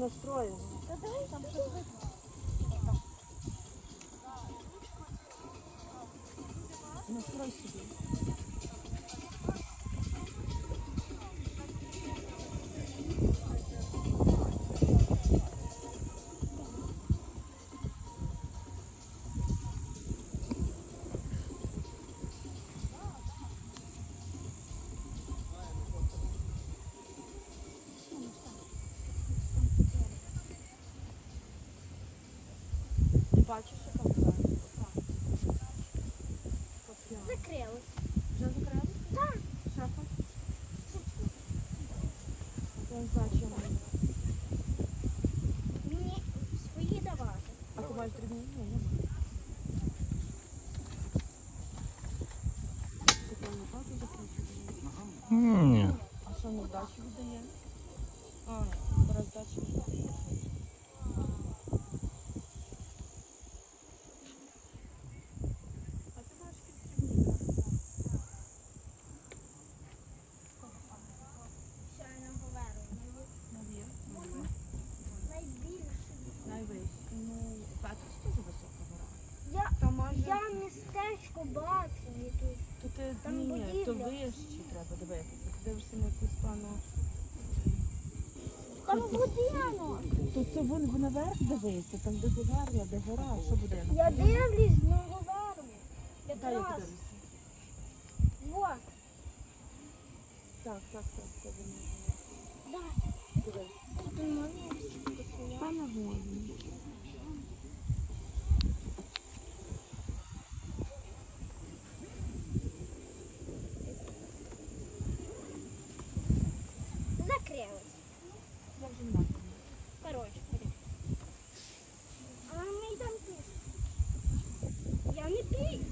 Настроєно. Та давай там щось видно. Настрой собі. Я не знаю, чому. Мені свої давати. А ти маєш дрібні? Ні, нема. Ти там на хату закручуєш? Ні. А що на здачу віддає? А, зараз здачу віддає. Містечко бачу. То ти Там ні, то будівля. вище треба дивитися. Ти дивишся на якусь пану. Там будинок. То це вон наверх дивися, там де говерла, де гора, що буде? Я дивлюсь на. Дай я Якраз. подивлюся. Вот. Так, так, так, це воно. Да. Eat.